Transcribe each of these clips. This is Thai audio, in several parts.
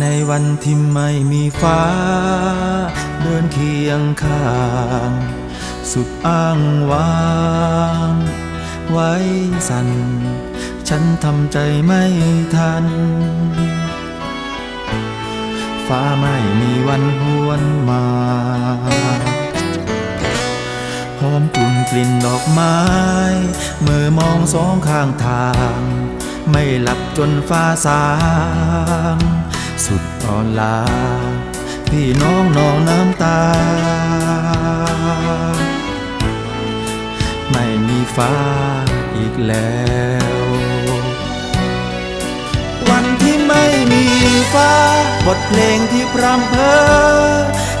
ในวันที่ไม่มีฟ้า เดินเคียงข้าง สุดอ้างว้าง ไว้สันฉันทำใจไม่ทัน ฟ้าไม่มีวันหวนมาหอมกลุ่นกลิ่นดอกไม้เมื่อมองสองข้างทาง ไม่หลับจนฟ้าสาง สุดอ่อนลาพี่น้องนองน้ำตา ไม่มีฟ้าอีกแล้ว วันที่ไม่มีฟ้า บทเพลงที่พรำเพอ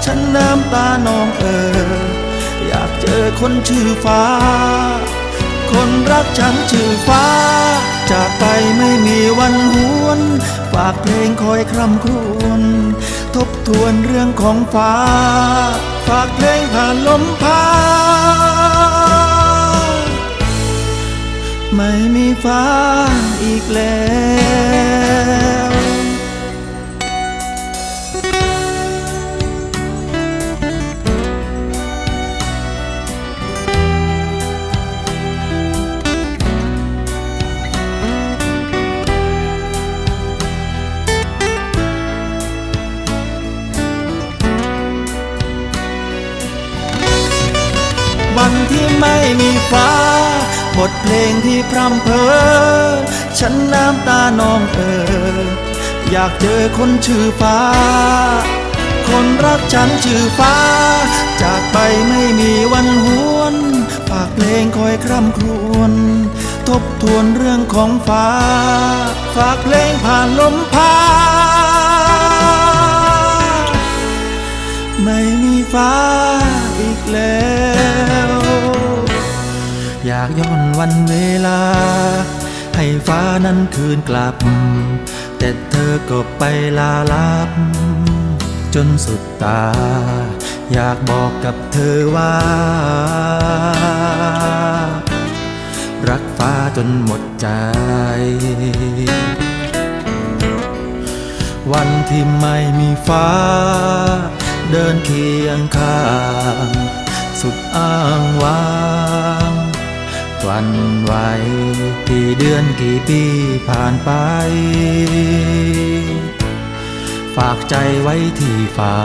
ฉันน้ำตานองเอออยากเจอคนชื่อฟ้า คนรักฉันชื่อฟ้า จากไปไม่มีวันหวน ฝากเพลงคอยคร่ำครวญทบทวนเรื่องของฟ้า ฝากเพลงผ่านลมพา ไม่มีฟ้าอีกแล้ว ที่ไม่มีฟ้า บทเพลงที่พร่ำเพอฉันน้ำตานองเอออยากเจอคนชื่อฟ้า คนรักฉันชื่อฟ้า จากไปไม่มีวันหวนฝากเพลงคอยคร่ำครวญทบทวนเรื่องของฟ้า ฝากเพลงผ่านลมพา ไม่มีฟ้าอีกแล้ว อยากย้อนวันเวลา ให้ฟ้านั้นคืนกลับ แต่เธอก็ไปลาลับ จนสุดตา อยากบอกกับเธอว่า รักฟ้าจนหมดใจ วันที่ไม่มีฟ้า เดินเคียงข้าง สุดอ้างว้าง วันไหวกี่เดือนกี่ปีผ่านไป ฝากใจไว้ที่ฟ้า